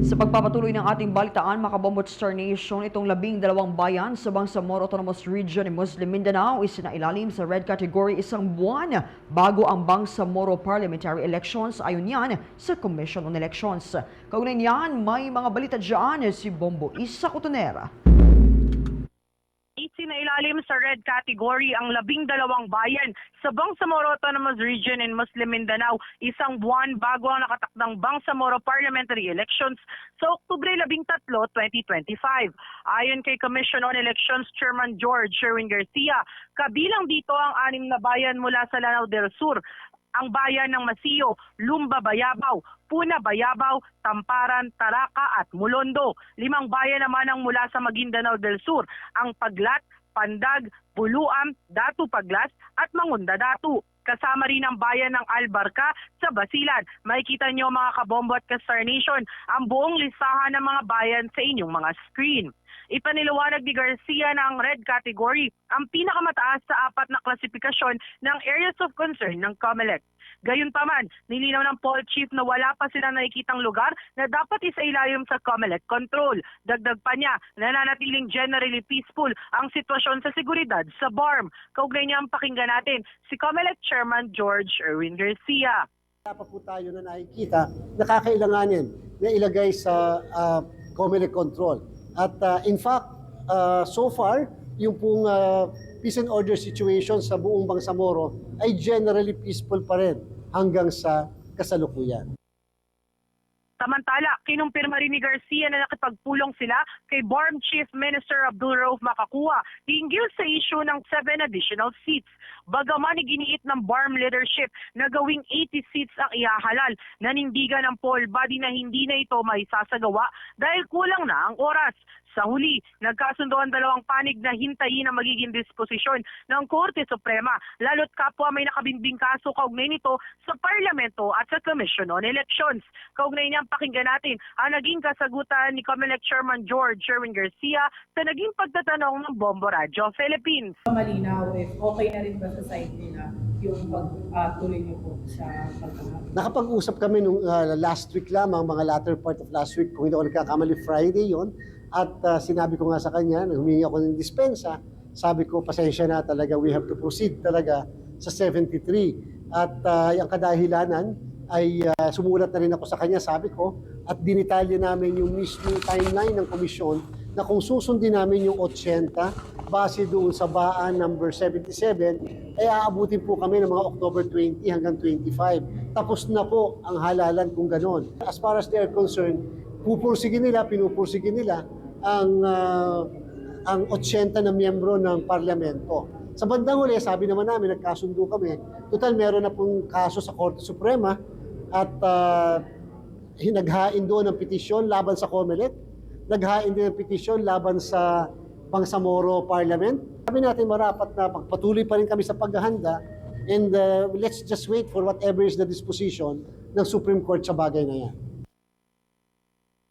Sa pagpapatuloy ng ating balitaan, makabomot Star Nation, itong labing dalawang bayan sa Bangsamoro Autonomous Region ni Muslim Mindanao isinailalim sa red category isang buwan bago ang Bangsamoro Parliamentary Elections ayon yan sa Commission on Elections. Kaugnay niyan, may mga balita dyan si Bombo Isa Cotonera. Isinailalim sa red category ang labing dalawang bayan sa Bangsamoro Autonomous Region in Muslim Mindanao isang buwan bago ang nakatakdang Bangsamoro Parliamentary Elections sa Oktubre 13, 2025. Ayon kay Commission on Elections Chairman George Sherwin Garcia, kabilang dito ang anim na bayan mula sa Lanao del Sur, ang bayan ng Masio, Lumba Bayabaw, Puna Bayabaw, Tamparan, Taraka at Mulondo. Limang bayan naman ang mula sa Maguindanao del Sur, ang Paglat, Pandag, Buluam, Datu Paglas at Mangunda Datu. Kasama rin ang bayan ng Albarca sa Basilan. Makikita nyo mga kabombo at ka-Star ang buong listahan ng mga bayan sa inyong mga screen. Ipanilawanag ni Garcia ng red category ang pinakamataas sa apat na klasifikasyon ng areas of concern ng COMELEC. Gayunpaman, nilinaw ng Paul Chief na wala pa silang nakikitang lugar na dapat isailalim sa COMELEC control. Dagdag pa niya, nananatiling generally peaceful ang sitwasyon sa seguridad sa BARM. Kaugnay niya ang pakinggan natin si COMELEC Chairman George Erwin Garcia. Wala pa po tayo na nakikita na kakailanganin na ilagay sa uh, COMELEC control. At uh, in fact, uh, so far, yung pong uh, peace and order situation sa buong Bangsamoro ay generally peaceful pa rin hanggang sa kasalukuyan. Samantala, kinumpirma rin ni Garcia na nakipagpulong sila kay BARM Chief Minister Abdul Rauf Makakua hinggil sa issue ng 7 additional seats. Bagaman iginiit ng BARM leadership na gawing 80 seats ang ihahalal, nanindigan ng poll body na hindi na ito may sasagawa dahil kulang na ang oras. Sa huli, nagkasundo ang dalawang panig na hintayin ang magiging disposisyon ng Korte Suprema, lalo't kapwa may nakabinbing kaso kaugnay nito sa Parlamento at sa Commission on Elections. Kaugnay niyang pakinggan natin ang naging kasagutan ni COMELEC Chairman George Sherwin Garcia sa naging pagtatanong ng Bombo Radio Philippines. malinaw if okay na rin ba sa side nila yung pagtuloy niyo po sa pagkakataon. Nakapag-usap kami nung uh, last week lamang, mga latter part of last week, kung hindi ako nagkakamali, Friday yon At uh, sinabi ko nga sa kanya, humingi ako ng dispensa, sabi ko, pasensya na talaga, we have to proceed talaga sa 73. At uh, yung kadahilanan ay uh, sumulat na rin ako sa kanya, sabi ko, at dinitalya namin yung mismong timeline ng komisyon na kung susundin namin yung 80 base doon sa baan number 77, ay aabutin po kami ng mga October 20 hanggang 25. Tapos na po ang halalan kung ganon. As far as they are concerned, pupursigin nila, pinupursigin nila ang ah, ang 80 na miyembro ng parlamento. Sa bandang huli, sabi naman namin, nagkasundo kami, total meron na pong kaso sa Korte Suprema at uh, naghain doon ng petisyon laban sa COMELEC, naghain din ng petisyon laban sa Bangsamoro Parliament. Sabi natin marapat na pagpatuloy pa rin kami sa paghahanda and uh, let's just wait for whatever is the disposition ng Supreme Court sa bagay na yan.